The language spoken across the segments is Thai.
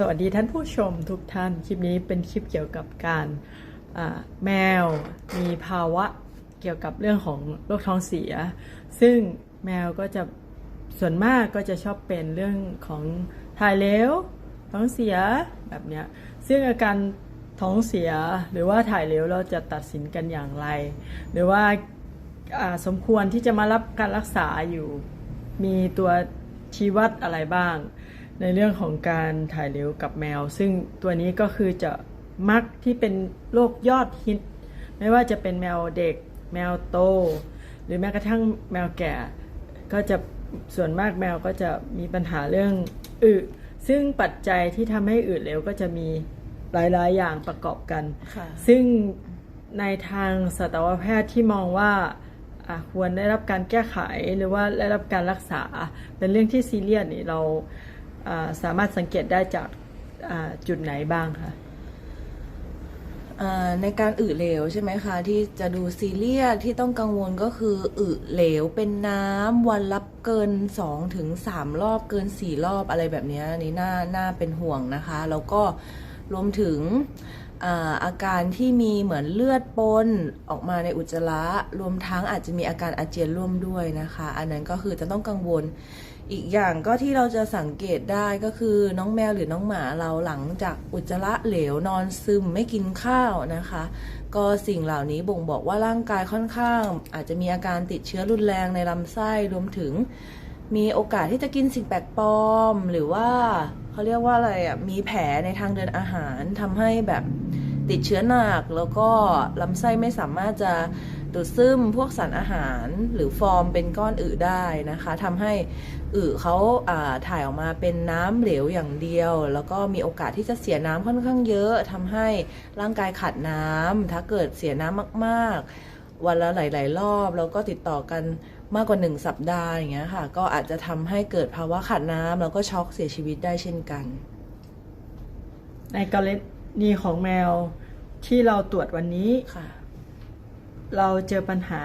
สวัสดีท่านผู้ชมทุกท่าน คลิปนี้เป็นคลิปเกี่ยวกับการแมวมีภาวะเกี่ยวกับเรื่องของโรคท้องเสีย ซึ่งแมวก็จะส่วนมากก็จะชอบเป็นเรื่องของถ่ายเลวท้องเสียแบบเนี้ย ซึ่งอาการท้องเสียหรือว่าถ่ายเลวเราจะตัดสินกันอย่างไร หรือว่าสมควรที่จะมารับการรักษาอยู่มีตัวชี้วัดอะไรบ้าง ในเรื่องของการถ่ายเหลวกับแมว ซึ่งตัวนี้ก็คือจะมักที่เป็นโรคยอดฮิต ไม่ว่าจะเป็นแมวเด็ก แมวโต หรือแม้กระทั่งแมวแก่ ก็จะส่วนมากแมวก็จะมีปัญหาเรื่องอึซึ่งปัจจัยที่ทำให้อึเร็วก็จะมีหลายๆ อย่างประกอบกันค่ะซึ่งในทางสัตวแพทย์ที่มองว่าอะควรได้รับการแก้ไขหรือว่าได้รับการรักษาเป็นเรื่องที่ซีเรียสนี่เราอ่า สามารถสังเกตได้จากจุดไหนบ้างคะในการอึเหลวใช่ไหมคะ ที่จะดูซีเรียสที่ต้องกังวลก็คืออึเหลวเป็นน้ำวันรับเกิน 2 ถึง 3 รอบเกิน 4 รอบอะไรแบบนี้นี่น่าน่าเป็นห่วงนะคะ แล้วก็รวมถึงอาการที่มีเหมือนเลือดปนออกมาในอุจจาระรวมทั้งอาจจะมีอาการอาเจียนร่วมด้วยนะคะ อันนั้นก็คือจะต้องกังวล อีกอย่างก็ที่เราจะสังเกตได้ก็คือน้องแมวหรือน้องหมาเราหลังจากอุจจาระเหลวนอนซึมไม่กินข้าวนะคะ ก็สิ่งเหล่านี้บ่งบอกว่าร่างกายค่อนข้าง อาจจะมีอาการติดเชื้อรุนแรงในลำไส้รวมถึง มีโอกาสที่จะกินสิ่งแปลกปลอม หรือว่าเขาเรียกว่าอะไรอะมีแผลในทางเดินอาหารทำให้แบบติดเชื้อหนักแล้วก็ลำไส้ไม่สามารถจะ ดูดซึมพวกสารอาหารหรือฟอร์มเป็นก้อนอึได้นะคะทำให้อึเขาอ่าถ่ายออกมาเป็นน้ำเหลวอย่างเดียว แล้วก็มีโอกาสที่จะเสียน้ำค่อนข้างเยอะทำให้ร่างกายขาดน้ำถ้าเกิดเสียน้ำมาก ๆ วันละหลาย ๆ รอบแล้วก็ติดต่อกันมากกว่าหนึ่งสัปดาห์อย่างเงี้ยค่ะ ก็อาจจะทำให้เกิดภาวะขาดน้ำแล้วก็ช็อกเสียชีวิตได้เช่นกัน ในกรณีของแมวที่เราตรวจวันนี้ค่ะ เราเจอปัญหา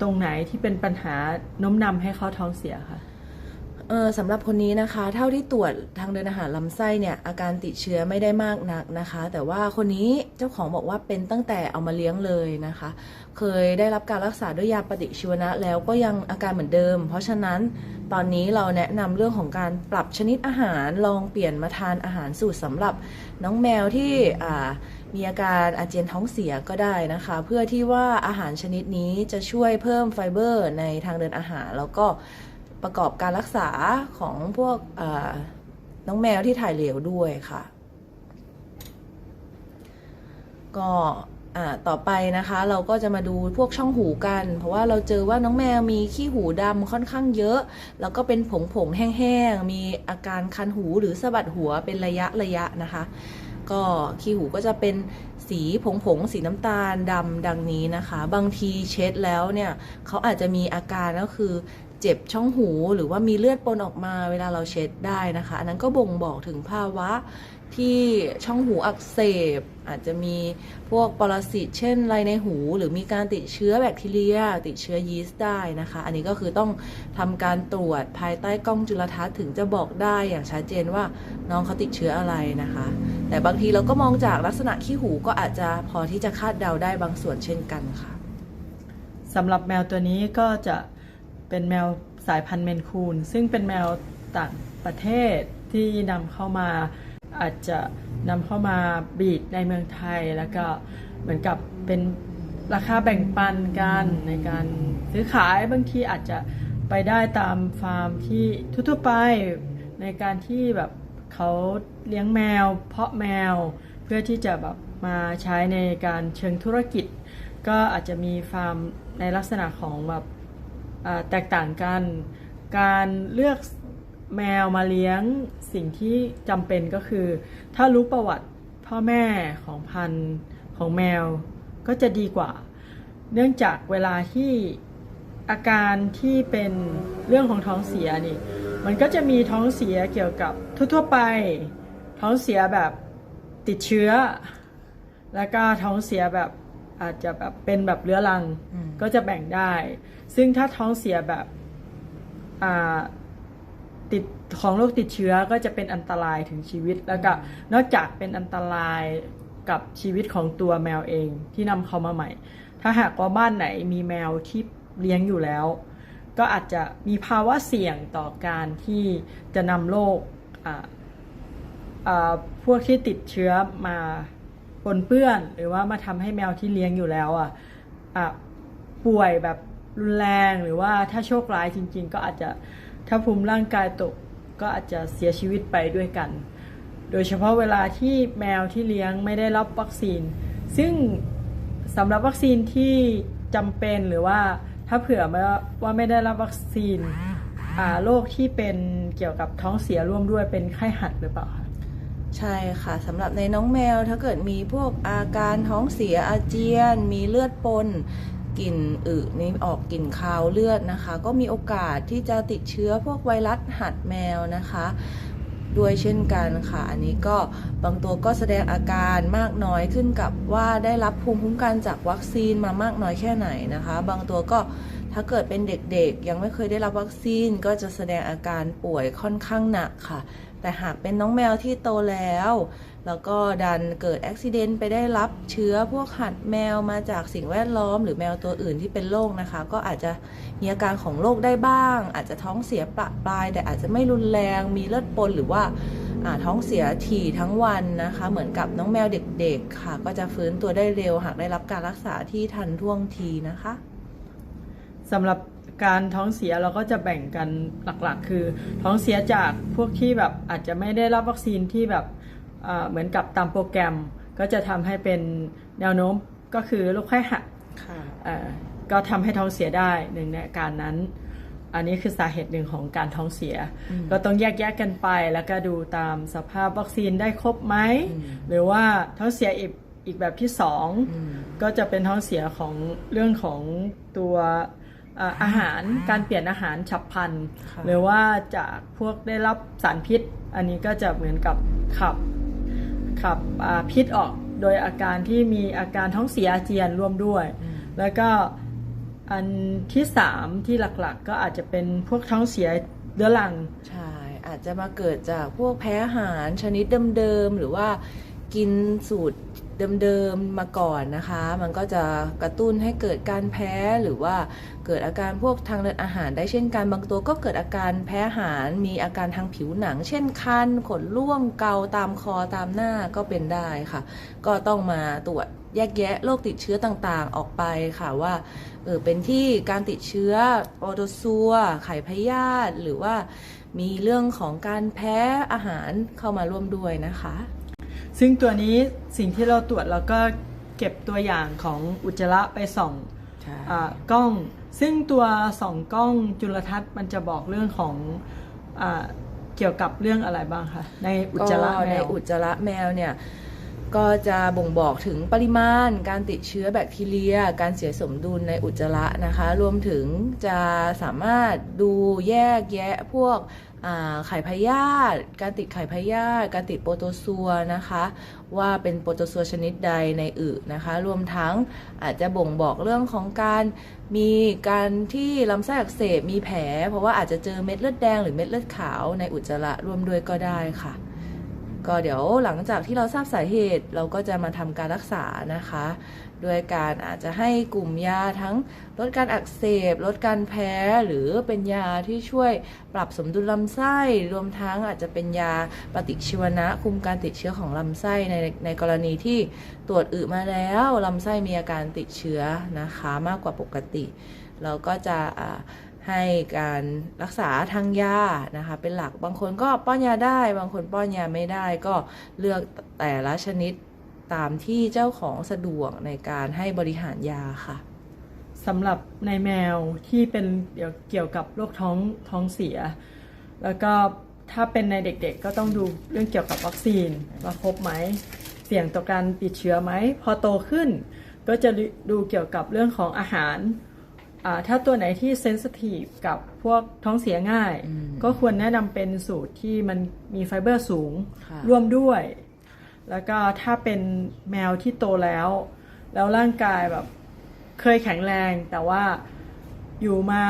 ตรงไหนที่เป็นปัญหาโน้มนำให้เขาท้องเสียคะเออสำหรับคนนี้นะคะ เท่าที่ตรวจทางเดินอาหารลำไส้เนี่ยอาการติดเชื้อไม่ได้มากนักนะคะ แต่ว่าคนนี้เจ้าของบอกว่าเป็นตั้งแต่เอามาเลี้ยงเลยนะคะ เคยได้รับการรักษาด้วยยาปฏิชีวนะแล้วก็ยังอาการเหมือนเดิม เพราะฉะนั้นตอนนี้เราแนะนำเรื่องของการปรับชนิดอาหารลองเปลี่ยนมาทานอาหารสูตรสำหรับน้องแมวที่อ่า มีอาการอาเจียนท้องเสียก็ได้นะคะ เพื่อที่ว่าอาหารชนิดนี้จะช่วยเพิ่มไฟเบอร์ในทางเดินอาหาร แล้วก็ประกอบการรักษาของพวกน้องแมวที่ถ่ายเหลวด้วยค่ะ ก็อ่าต่อไปนะคะเราก็จะมาดูพวกช่องหูกัน เพราะว่าเราเจอว่าน้องแมวมีขี้หูดำค่อนข้างเยอะ แล้วก็เป็นผงผงๆแห้งๆ มีอาการคันหูหรือสะบัดหัวเป็นระยะระยะนะคะ ก็ขี้หูก็จะเป็นสีผงผงๆสีน้ำตาลดำดังนี้นะคะ บางทีเช็ดแล้วเนี่ยเขาอาจจะมีอาการก็คือเจ็บช่องหูหรือว่ามีเลือดปนออกมาเวลาเราเช็ดได้นะคะ อันนั้นก็บ่งบอกถึงภาวะ ที่ช่องหูอักเสบ อาจจะมีพวกปรสิตเช่นไรในหู หรือมีการติดเชื้อแบคทีเรีย ติดเชื้อยีสต์ได้นะคะ อันนี้ก็คือต้องทำการตรวจภายใต้กล้องจุลทรรศน์ถึงจะบอกได้อย่างชัดเจนว่าน้องเขาติดเชื้ออะไรนะคะ แต่บางทีเราก็มองจากลักษณะขี้หูก็อาจจะพอที่จะคาดเดาได้บางส่วนเช่นกันค่ะสำหรับแมวตัวนี้ก็จะเป็นแมวสายพันธุ์เมนคูนซึ่งเป็นแมวต่างประเทศที่นำเข้ามา อาจจะนำเข้ามาบีดในเมืองไทย แล้วก็เหมือนกับเป็นราคาแบ่งปันกันในการซื้อขายบางทีอาจจะไปได้ตามฟาร์มที่ทั่วไปในการที่แบบเขาเลี้ยงแมว เพาะแมวเพื่อที่จะแบบมาใช้ในการเชิงธุรกิจ ก็อาจจะมีฟาร์มในลักษณะของแบบแตกต่างกัน การเลือก แมวมาเลี้ยงสิ่งที่จำเป็นก็คือ ถ้ารู้ประวัติพ่อแม่ของพันธุ์ของแมวก็จะดีกว่า เนื่องจากเวลาที่อาการที่เป็นเรื่องของท้องเสียนี่ มันก็จะมีท้องเสียเกี่ยวกับทั่วๆไป ท้องเสียแบบติดเชื้อ แล้วก็ท้องเสียแบบอาจจะแบบเป็นแบบเรื้อรังก็จะแบ่งได้ ซึ่งถ้าท้องเสียแบบอ่า ติดของโรคติดเชื้อก็จะเป็นอันตรายถึงชีวิต แล้วก็นอกจากเป็นอันตรายกับชีวิตของตัวแมวเองที่นำเขามาใหม่ ถ้าหากว่าบ้านไหนมีแมวที่เลี้ยงอยู่แล้ว ก็อาจจะมีภาวะเสี่ยงต่อการที่จะนำโรคอ่าอ่าพวกที่ติดเชื้อมาปนเปื้อน หรือว่ามาทำให้แมวที่เลี้ยงอยู่แล้วอะอะป่วยแบบรุนแรงหรือว่าถ้าโชคร้ายจริง ๆ ก็อาจจะ ถ้าภูมิร่างกายตกก็อาจจะเสียชีวิตไปด้วยกัน โดยเฉพาะเวลาที่แมวที่เลี้ยงไม่ได้รับวัคซีน ซึ่งสำหรับวัคซีนที่จำเป็นหรือว่าถ้าเผื่อว่าไม่ได้รับวัคซีนโรคที่เป็นเกี่ยวกับท้องเสียร่วมด้วยเป็นไข้หัดหรือเปล่าคะใช่ค่ะสำหรับในน้องแมวถ้าเกิดมีพวกอาการท้องเสียอาเจียน มีเลือดปน กลิ่นอึนี่ออกกลิ่นคาวเลือดนะคะ ก็มีโอกาสที่จะติดเชื้อพวกไวรัสหัดแมวนะคะ ด้วยเช่นกันค่ะ อันนี้ก็บางตัวก็แสดงอาการมากน้อยขึ้นกับว่าได้รับภูมิคุ้มกันจากวัคซีนมามากน้อยแค่ไหนนะคะ บางตัวก็ถ้าเกิดเป็นเด็กๆ ยังไม่เคยได้รับวัคซีนก็จะแสดงอาการป่วยค่อนข้างหนักค่ะ แต่หากเป็นน้องแมวที่โตแล้ว แล้วก็ดันเกิดอุบิเหตุไปได้รับเชื้อพวกหัดแมวมาจากสิ่งแวดล้อม หรือแมวตัวอื่นที่เป็นโรคนะคะ ก็อาจจะมีอาการของโรคได้บ้าง อาจจะท้องเสียประปลาย แต่อาจจะไม่รุนแรงมีเลือดปนหรือว่าท้องเสียถี่ทั้งวันนะคะ เหมือนกับน้องแมวเด็กๆค่ะ ก็จะฟื้นตัวได้เร็วหากได้รับการรักษาที่ทันท่วงทีนะคะสำหรับการท้องเสียเราก็จะแบ่งกันหลักๆ คือ ท้องเสียจากพวกที่แบบอาจจะไม่ได้รับวัคซีนที่แบบ เหมือนกับตามโปรแกรมก็จะทำให้เป็นแนวโน้มก็คือโรคไข้หัดค่ะเอ่อก็ทำให้ท้องเสียได้หนึ่งในอาการนั้น อันนี้คือสาเหตุหนึ่งของการท้องเสียอืมก็ต้องแยกแยกกันไปแล้วก็ดูตามสภาพวัคซีนได้ครบไหมอืมหรือว่าท้องเสียอีกอีกแบบที่สองอืมก็จะเป็นท้องเสียของเรื่องของตัวเอ่ออาหารการเปลี่ยนอาหารฉับพลันค่ะหรือว่าจากพวกได้รับสารพิษ อันนี้ก็จะเหมือนกับขับ ขับอ่าพิษออกโดยอาการที่มีอาการท้องเสียอาเจียนร่วมด้วยอืมแล้วก็อันที่สามที่หลักๆ ก็อาจจะเป็นพวกท้องเสียเรื้อรัง ใช่ อาจจะมาเกิดจากพวกแพ้อาหารชนิดเดิมๆ หรือว่า กินสูตรเดิมๆมาก่อนนะคะ มันก็จะกระตุ้นให้เกิดการแพ้หรือว่าเกิดอาการพวกทางเดินอาหารได้เช่นกันบางตัวก็เกิดอาการแพ้อาหาร มีอาการทางผิวหนัง เช่นคันขนร่วงเกาตามคอตามหน้าก็เป็นได้ค่ะ ก็ต้องมาตรวจแยกแยะโรคติดเชื้อต่างๆออกไปค่ะว่าเออเป็นที่การติดเชื้อโปรโตซัว ไข่พยาธิหรือว่ามีเรื่องของการแพ้อาหารเข้ามาร่วมด้วยนะคะ ซึ่งตัวนี้สิ่งที่เราตรวจเราก็เก็บตัวอย่างของอุจจาระไปส่องอากล้อง ซึ่งตัวสองกล้องจุลทรรศน์มันจะบอกเรื่องของอาเกี่ยวกับเรื่องอะไรบ้างคะในอุจจาระก็แมในวอุจจาระแมวเนี่ยก็จะบ่งบอกถึงปริมาณ การติดเชื้อแบคทีเรีย การเสียสมดุลในอุจจาระนะคะ รวมถึงจะสามารถดูแยกแยะพวกอ่า ไข่พยาธิการติดไข่พยาธิการติดโปรโตซัวนะคะ ว่าเป็นโปรโตซัวชนิดใดในอึนะคะ รวมทั้งอาจจะบ่งบอกเรื่องของการมีการที่ลำไส้อักเสบมีแผล เพราะว่าอาจจะเจอเม็ดเลือดแดงหรือเม็ดเลือดขาวในอุจจาระร่วมด้วยก็ได้ค่ะ ก็เดี๋ยวหลังจากที่เราทราบสาเหตุเราก็จะมาทำการรักษานะคะ ด้วยการอาจจะให้กลุ่มยาทั้งลดการอักเสบ ลดการแพ้หรือเป็นยาที่ช่วยปรับสมดุลลำไส้ รวมทั้งอาจจะเป็นยาปฏิชีวนะคุมการติดเชื้อของลำไส้ในในกรณีที่ตรวจอึมาแล้วลำไส้มีอาการติดเชื้อนะคะ มากกว่าปกติ เราก็จะอ่า ให้การรักษาทางยานะคะเป็นหลักบางคนก็ป้อนยาได้ บางคนป้อนยาไม่ได้ก็เลือกแต่ละชนิดตามที่เจ้าของสะดวกในการให้บริหารยาค่ะสำหรับในแมวที่เป็นเกี่ยวเกี่ยวกับโรคท้องท้องเสีย แล้วก็ถ้าเป็นในเด็กๆ ก็ต้องดูเรื่องเกี่ยวกับวัคซีนว่าครบไหม เสี่ยงต่อการติดเชื้อไหม พอโตขึ้น ก็จะดูเกี่ยวกับเรื่องของอาหาร ถ้าตัวไหนที่เซนสทีฟกับพวกท้องเสียง่ายอืมก็ควรแนะนำเป็นสูตรที่มันมีไฟเบอร์สูงค่ะร่วมด้วย แล้วก็ถ้าเป็นแมวที่โตแล้ว แล้วร่างกายแบบเคยแข็งแรง แต่ว่าอยู่มา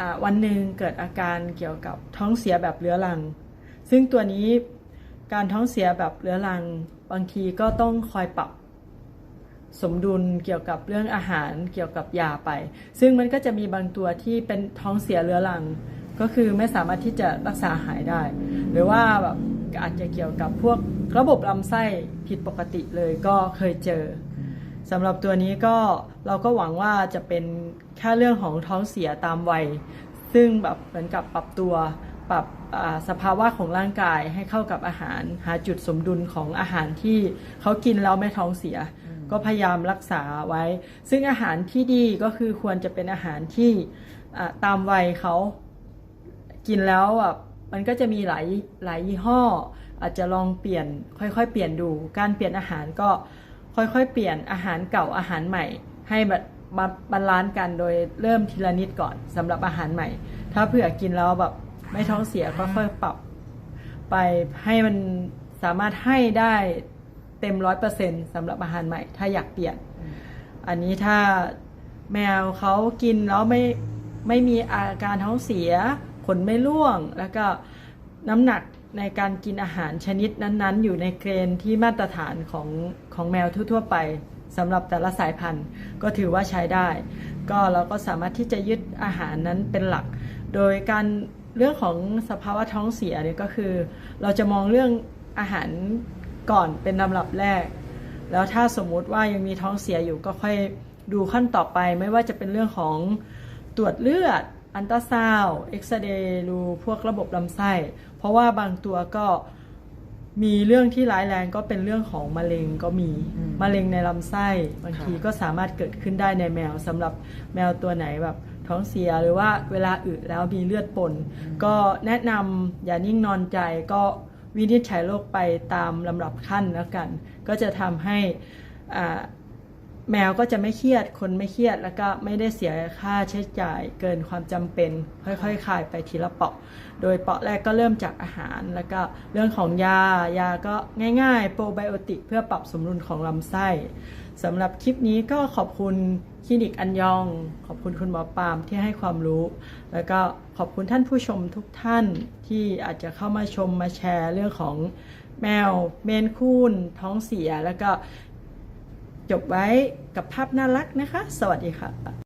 อ่าวันหนึ่งเกิดอาการเกี่ยวกับท้องเสียแบบเรื้อรัง ซึ่งตัวนี้การท้องเสียแบบเรื้อรัง บางทีก็ต้องคอยปรับ สมดุลเกี่ยวกับเรื่องอาหารเกี่ยวกับยาไป ซึ่งมันก็จะมีบางตัวที่เป็นท้องเสียเรื้อรัง ก็คือไม่สามารถที่จะรักษาหายได้ หรือว่าแบบอาจจะเกี่ยวกับพวกระบบลำไส้ผิดปกติเลยก็เคยเจอสำหรับตัวนี้ก็เราก็หวังว่าจะเป็นแค่เรื่องของท้องเสียตามวัย ซึ่งแบบเหมือนกับปรับตัวปรับสภาวะของร่างกายให้เข้ากับอาหาร หาจุดสมดุลของอาหารที่เขากินแล้วไม่ท้องเสีย ก็พยายามรักษาไว้ ซึ่งอาหารที่ดีก็คือควรจะเป็นอาหารที่ตามวัยเขากินแล้วแบบมันก็จะมีหลายหลายยี่ห้อ อาจจะลองเปลี่ยนค่อยๆ เปลี่ยนดู การเปลี่ยนอาหารก็ค่อยๆ เปลี่ยนอาหารเก่าอาหารใหม่ ให้แบบมาบาลานซ์กันโดยเริ่มทีละนิดก่อนสำหรับอาหารใหม่ ถ้าเผื่อกินแล้วแบบไม่ท้องเสียก็ค่อยปรับ ไปให้มันสามารถให้ได้ เต็มร้อยเปอร์เซ็นสำหรับอาหารใหม่ ถ้าอยากเปลี่ยน อันนี้ถ้าแมวเขากินแล้วไม่ไม่มีอาการท้องเสียขนไม่ร่วง แล้วก็น้ำหนักในการกินอาหารชนิดนั้นๆ อยู่ในเกณฑ์ที่มาตรฐานของของแมวทั่วๆไปสำหรับแต่ละสายพันธุ์ก็ถือว่าใช้ได้ ก็เราก็สามารถที่จะยึดอาหารนั้นเป็นหลัก โดยการเรื่องของสภาวะท้องเสียเนี่ยก็คือ เราจะมองเรื่องอาหาร ก่อนเป็นลำดับแรก แล้วถ้าสมมุติว่ายังมีท้องเสียอยู่ก็ค่อยดูขั้นต่อไป ไม่ว่าจะเป็นเรื่องของตรวจเลือด อันตราซาวด์เอ็กซเรย์ดูพวกระบบลำไส้ เพราะว่าบางตัวก็มีเรื่องที่ร้ายแรงก็เป็นเรื่องของมะเร็งก็มีอืมมะเร็งในลำไส้บางค่ะทีก็สามารถเกิดขึ้นได้ในแมวสำหรับแมวตัวไหนแบบท้องเสียหรือว่าเวลาอึแล้วมีเลือดปนก็แนะนำอย่านิ่งนอนใจก็ วินิจฉัยโรคไปตามลำดับขั้นแล้วกัน ก็จะทำให้อ่า แมวก็จะไม่เครียด คนไม่เครียด แล้วก็ไม่ได้เสียค่าใช้จ่ายเกินความจำเป็น ค่อยๆคลายไปทีละเปาะ โดยเปาะแรกก็เริ่มจากอาหาร แล้วก็เรื่องของยา ยาก็ง่ายๆ โปรไบโอติกเพื่อปรับสมดุลของลำไส้สำหรับคลิปนี้ก็ขอบคุณคลินิกอันยอง ขอบคุณคุณหมอปาล์มที่ให้ความรู้ แล้วก็ขอบคุณท่านผู้ชมทุกท่านที่อาจจะเข้ามาชมมาแชร์เรื่องของแมวเมนคูนท้องเสียแล้วก็ จบไว้กับภาพน่ารักนะคะ สวัสดีค่ะ